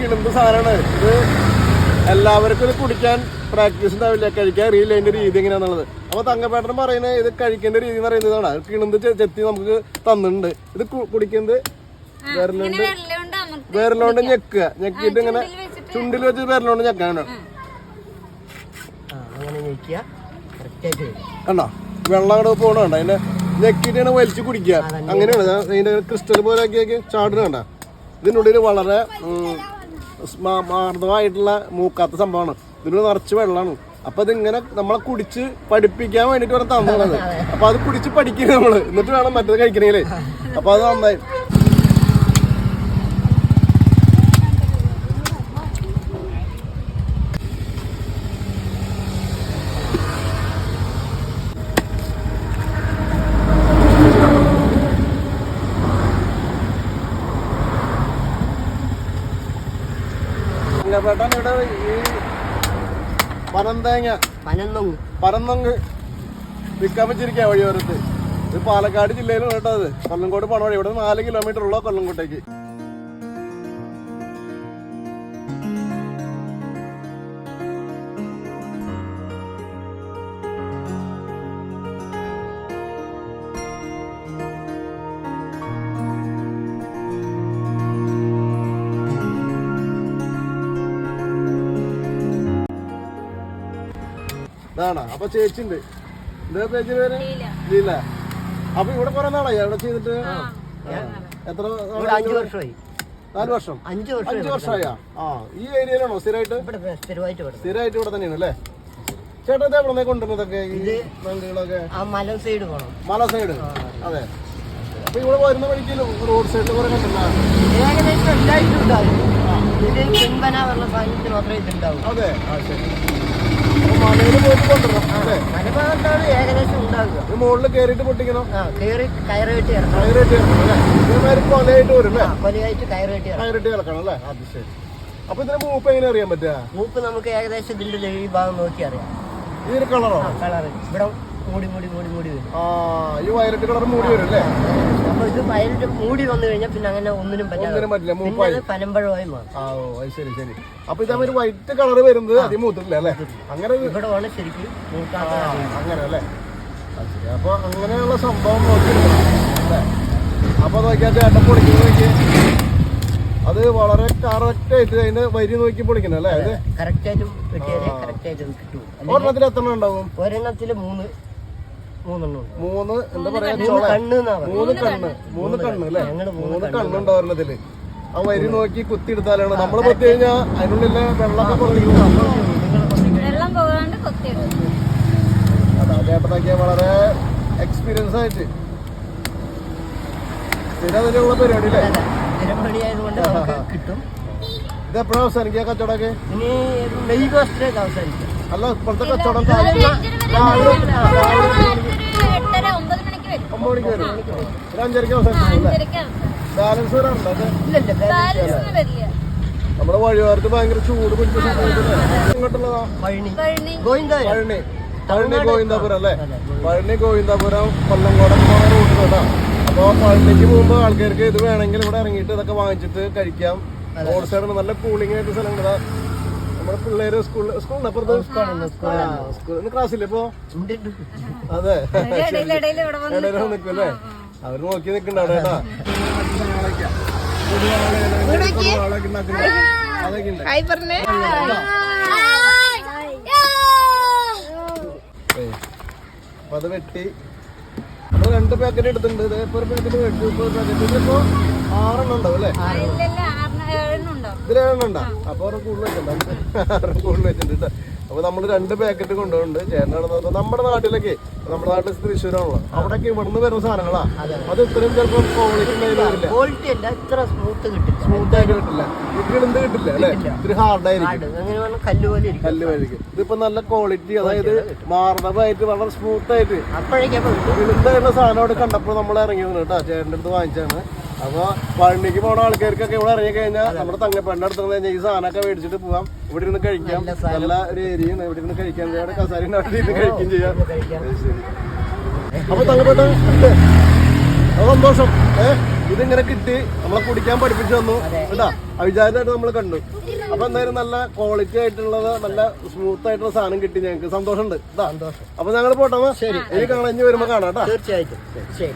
കിളുമ്പ് സാധനമാണ്. ഇത് എല്ലാവർക്കും ഇത് കുടിക്കാൻ പ്രാക്ടീസ് ഉണ്ടാവില്ല. കഴിക്കാൻ അറിയില്ല അതിന്റെ രീതി എങ്ങനെയാണെന്നുള്ളത് അപ്പൊ തങ്കപ്പേട്ടൻ പറയുന്നത് ഇത് കഴിക്കേണ്ട രീതി എന്ന് പറയുന്നത് ഇതാണ്. കിളുമ്പ് ചെ- ചെത്തി നമുക്ക് തന്നിട്ടുണ്ട്. ഇത് കുടിക്കുന്നത് വിരലുണ്ട് വിരലോണ്ട് ഞെക്കുക. ഞെക്കിയിട്ട് ഇങ്ങനെ ചുണ്ടിൽ വെച്ച് വിരലോണ്ട് ഞെക്കാണ് കണ്ടോ? വെള്ളം അങ്ങോട്ട് പോകണ കണ്ട? അതിന്റെ ഞെക്കിട്ടാണ് വലിച്ചു കുടിക്കുക. അങ്ങനെയാണ്. അതിന്റെ ക്രിസ്റ്റൽ പോലെ ആക്കിയൊക്കെ ചാടുന്ന കണ്ട? ഇതിനുള്ളിൽ വളരെ മാർദ്ദവമായിട്ടുള്ള മൂക്കാത്ത സംഭവമാണ്. ഇതിനുള്ളിൽ നിറച്ച് വെള്ളമാണ്. അപ്പൊ ഇതിങ്ങനെ നമ്മളെ കുടിച്ച് പഠിപ്പിക്കാൻ വേണ്ടിട്ട് വേണം തന്നത് അപ്പൊ അത് കുടിച്ച് പഠിക്കുക നമ്മൾ. എന്നിട്ട് വേണം മറ്റേത് കഴിക്കണേലേ അപ്പൊ അത് നന്നായി. തങ്കപ്പേട്ടൻ ഇവിടെ ഈ പനന്തേങ്ങ. പനന്നൊങ്ങ് പരന്നങ്ങ് വിൽക്കാൻ വെച്ചിരിക്കുക വഴിയോരത്ത്. ഇത് പാലക്കാട് ജില്ലയിലാണ് കേട്ടോ അത്. കൊല്ലങ്കോട് പോണ വഴി. ഇവിടെ നിന്ന് നാല് കിലോമീറ്റർ ഉള്ള കൊല്ലങ്കോട്ടേക്ക് ഇതാണ്? അപ്പൊ ചേച്ചി ഉണ്ട് എന്താ ചേച്ചി പേര്? ലീല. അപ്പൊ ഇവിടെ കുറെ നാളായി. അവിടെ ചെയ്തിട്ട്? എത്ര ഇവിടെ. അഞ്ചു വർഷമായി. നാല് വർഷം. അഞ്ചു വർഷം അഞ്ചു വർഷമായാ? ആ ഈ ഏരിയയിലാണോ സ്ഥിരമായിട്ട്? ഇവിടെ സ്ഥിരമായിട്ട് ഇവിടെ. തന്നെയാണ് അല്ലേ? ചേട്ടൻ എവിടെ കൊണ്ടുവരുന്നതൊക്കെ? ഈ വണ്ടികളൊക്കെ? ആ മല സൈഡ് പോകണം മല സൈഡ് അതെ. അപ്പൊ ഇവിടെ വരുന്ന വഴിക്ക് റോഡ് സൈഡിൽ കുറെ കണ്ടിട്ടുണ്ടാവും മാത്രമേ ഇതുണ്ടാവൂ. അതെ. ആ ശരി. മലയിൽ പോയിട്ട് കൊണ്ടുവരണം. അല്ലേ? മലഭാഗത്താണ് ഏകദേശം ഉണ്ടാവുക. ഇത് മുകളിൽ കയറിയിട്ട് പൊട്ടിക്കണം. ആ കയറി കയറ് കെട്ടി ഇറക്കണം കയറിയിട്ട് ഇറക്കണം അല്ലേ? ഇതേമാതിരി കൊലയായിട്ട് വരും അല്ലേ? കൊലയായിട്ട് കയറ് കെട്ടി ഇറക്കണം കയറിയിട്ട് ഇറക്കണം അല്ലേ? അത് ശരി. അപ്പൊ ഇതിന്റെ മൂപ്പ് എങ്ങനെ അറിയാൻ പറ്റുക? മൂപ്പ് നമുക്ക് ഏകദേശം ഇതിന്റെ ഈ ഭാഗം നോക്കി അറിയാം. ഈ ഒരു കളറോ? കളർ ഇവിടെ മൂടി മൂടി മൂടി മൂടി വരും. ആ ഈ വയലറ്റ് കളർ മൂടി വരും അല്ലേ? വയലിന്റെ മൂടി വന്നു കഴിഞ്ഞാൽ പിന്നെ അങ്ങനെ ഒന്നിനും ഒന്നിനും പറ്റില്ല മൂപ്പായി. പനമ്പഴമായി മാറും. ആ ഓ അത് ശരി ശരി. അപ്പൊ ഒരു വൈറ്റ് കളർ വരുന്നത് അധികം മൂത്തിട്ടില്ല അല്ലേ? അങ്ങനെ ഒരു- ഇവിടെ വേണം ശരിക്കും ആ, മൂക്കാത്ത അങ്ങനെ അല്ലേ? അത് ശരി. അപ്പൊ അങ്ങനെയുള്ള സംഭവം നോക്കിയെടുക്കണം അല്ലേ? അപ്പൊ നോക്കിയാൽ ചേട്ടൻ പൊളിക്കുന്നത് നോക്കി അത് വളരെ കറക്റ്റ് ആയിട്ട് അതിന്റെ വരി നോക്കി പൊളിക്കണം അല്ലേ? അത് കറക്റ്റ് ആയിട്ടും കിട്ടിയാലേ കറക്റ്റ് ആയിട്ടും കിട്ടൂ. ഒരെണ്ണത്തിൽ എത്ര എണ്ണം ഉണ്ടാവും? ഒരെണ്ണത്തിൽ മൂന്ന്. മൂന്ന് എന്താ പറയാ? മൂന്ന് കണ്ണ് മൂന്ന് കണ്ണ്. മൂന്ന് കണ്ണ് അല്ലേ? മൂന്ന് കണ്ണുണ്ട് ഒരെണ്ണത്തിൽ ആ വരി നോക്കി കുത്തി എടുത്താലാണ് നമ്മൾ കൊത്തി കഴിഞ്ഞാൽ അതിനുള്ളിലെ വെള്ളമൊക്കെ വെള്ളം അതാ ചേട്ടനൊക്കെ വളരെ എക്സ്പീരിയൻസ് ആയിട്ട്. സ്ഥിരം അതിലുള്ള പരിപാടി അല്ലേ? ഇതെപ്പോഴാണ് ആയതുകൊണ്ട് നമുക്ക് കിട്ടും. ഇത് എപ്പോഴാണ് അവസാനിക്കുക കച്ചവടമൊക്കെ? അല്ല ഇപ്പോഴത്തെ കച്ചവടം എട്ടര ഒമ്പത് മണിക്ക് വരും ഒമ്പത് മണിക്ക് വരും ഒരു അഞ്ചരക്ക് അവസാനിക്കും അല്ലേ അഞ്ചരക്ക് ബാലൻസ് വരാറുണ്ടോ അത് ബാലൻസ് വരില്ല നമ്മുടെ വഴിയോരത്ത് ഭയങ്കര ചൂട് പിടിച്ച സമയത്തല്ലേ ഇങ്ങോട്ടുള്ളതാ? പഴനി പഴനി ഗോവിന്ദ പഴനി പഴനി ഗോവിന്ദാപുരം അല്ലേ? പഴനി ഗോവിന്ദാപുരം കൊല്ലംകോടം പോണ റൂട്ട് കേട്ടോ. അപ്പൊ പഴനിക്ക് പോകുമ്പോ ആൾക്കാർക്ക് ഇത് വേണമെങ്കിൽ ഇവിടെ ഇറങ്ങിയിട്ട് ഇതൊക്കെ വാങ്ങിച്ചിട്ട് കഴിക്കാം. റോഡ് സൈഡിൽ നല്ല കൂളിംഗ് ആയിട്ട് സ്ഥലം നമ്മുടെ പിള്ളേര് സ്കൂളിൽ സ്കൂളിന് അപ്പുറത്ത് സ്കൂളിൽ ക്ലാസ്സില്ലേ ഇപ്പൊ. അതെ. ഇടയിൽ ഇടയിൽ അല്ലേ? അവർ നോക്കി നിക്കണ്ട അവിടെ കേട്ടാ. അപ്പൊ അത് വെട്ടി. നമ്മൾ രണ്ട് പാക്കറ്റ് എടുത്തിട്ടുണ്ട്. ഇതേപോലെ ഇപ്പൊ ഒരു പാക്കറ്റ് വെട്ടി ഇപ്പൊ പാക്കറ്റ് ഇതിപ്പോ ആറെണ്ണം ഉണ്ടാവും അല്ലേ? ഇതിൽ അപ്പൊ അവരുടെ കൂടുതൽ വെച്ചിട്ടുണ്ട്. അവരുടെ കൂടുതൽ വെച്ചിട്ടുണ്ട്. ട്ടോ. അപ്പൊ നമ്മൾ രണ്ട് പാക്കറ്റ് കൊണ്ടുപോകുന്നുണ്ട് ചേട്ടനാണ് നമ്മുടെ നാട്ടിലൊക്കെ നമ്മുടെ നാട്ടിൽ തൃശ്ശൂരാണല്ലോ. അവിടെയൊക്കെ ഇവിടുന്ന് വരുന്ന സാധനങ്ങളാ. അത്. ഇത്രയും ചിലപ്പോൾ ക്വാളിറ്റി ഉണ്ടായാലും വരില്ല ക്വാളിറ്റി അല്ല ഇത്ര സ്മൂത്ത് കിട്ടില്ല. സ്മൂത്ത് ആയിട്ട് കിട്ടില്ല. ഇടുന്നത് കിട്ടില്ല അല്ലേ? ഇത്തിരി ഹാർഡായിരിക്കും ഹാർഡ് കല്ല് പോലെ കല്ല് ഇതിപ്പോ നല്ല ക്വാളിറ്റി അതായത് മാർദ്ദവായിട്ട് വളരെ സ്മൂത്ത് ആയിട്ട് സാധനം അവിടെ കണ്ടപ്പോൾ നമ്മൾ ഇറങ്ങിയത് കേട്ടോ. ചേട്ടന്റെ അടുത്ത് വാങ്ങിച്ചാണ് അപ്പൊ പഴനിക്ക് പോണ ആൾക്കാർക്കൊക്കെ ഇവിടെ ഇറങ്ങി കഴിഞ്ഞാൽ നമ്മുടെ തങ്കപ്പേണ്ട അടുത്ത് കഴിഞ്ഞാൽ ഈ സാധനമൊക്കെ മേടിച്ചിട്ട് പോവാം. ഇവിടെ ഇരുന്ന് കഴിക്കാം. നല്ല ഒരു ഏരിയ ഇവിടെ ഇരുന്ന് കഴിക്കാൻ ഇവിടെ അവിടെ കസാരി അവിടെ ഇരുന്ന് കഴിക്കുകയും ചെയ്യാം. കഴിക്കാം. അത് ശരി. അപ്പൊ തങ്കപ്പേട്ട അത് സന്തോഷം. ഏഹ് ഇതിങ്ങനെ കിട്ടി. നമ്മളെ കുടിക്കാൻ പഠിപ്പിച്ചു തന്നു. കേട്ടാ അവിചാരിതമായിട്ട് നമ്മൾ കണ്ടു. അപ്പൊ എന്തായാലും നല്ല ക്വാളിറ്റി ആയിട്ടുള്ളത് നല്ല സ്മൂത്ത് ആയിട്ടുള്ള സാധനം കിട്ടി ഞങ്ങൾക്ക് സന്തോഷമുണ്ട്. അപ്പൊ ഞങ്ങൾ പോട്ടെ ശരി. ഇനി കാണാൻ ഇനി വരുമ്പോ കാണാം കേട്ടാ. തീർച്ചയായിട്ടും. ശരി.